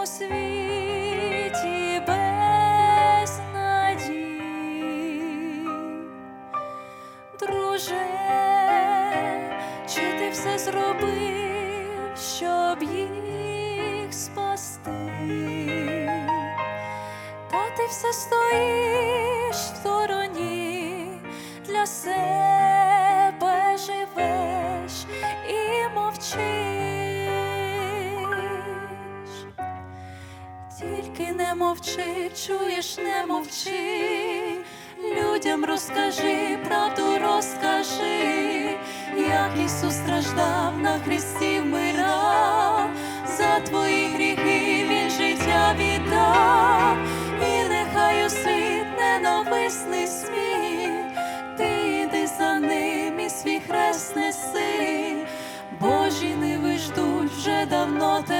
цьому світі без. Друже, чи ти все зробив, щоб їх спасти? Та ти все стоїш в Тільки не мовчи, чуєш, не мовчи, людям розкажи, правду розкажи, як Ісус страждав на хресті вмирав, за твої гріхи Він життя віддав, і нехай у світ ненависний сміх, ти йди за ним і свій хрест неси, Божі не ждуть вже давно тебе,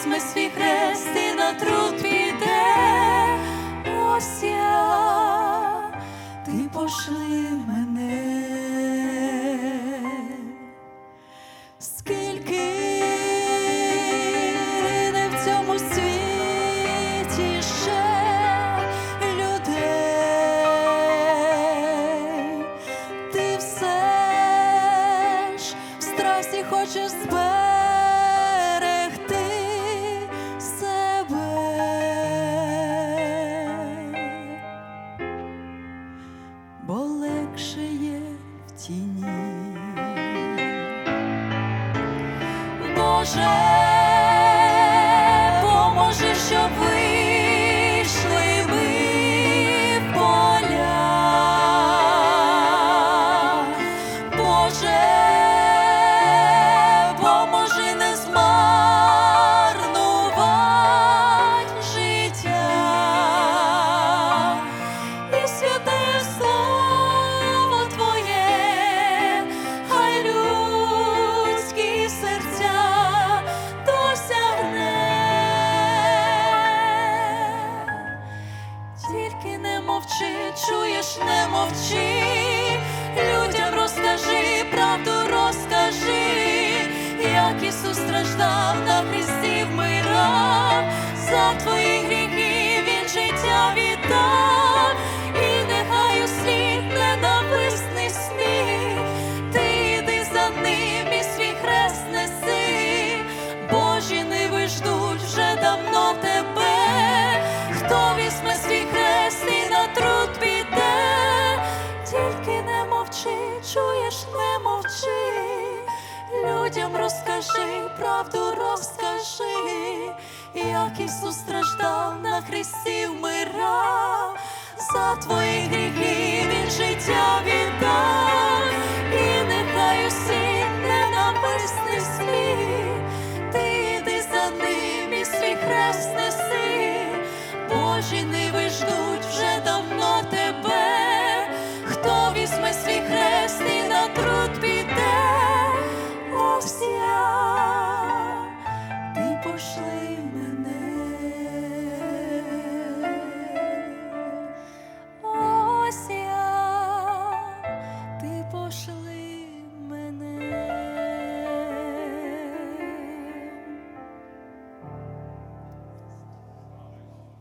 візьме свій хрест і на труд піде, ось я, ти пошли мене. Скільки не в цьому світі ще людей, ти все в страсті хочеш зберегти 水 мовчи, чуєш, не мовчи, людям розкажи, правду розкажи, як Ісус страждав на хресті вмирав, за твої чуєш, не мовчи, людям розкажи, правду розкажи, як Ісус страждав на хресті вмирав, за твої гріхи Він життя віддав. знайшли мене, ось я, ти пошли.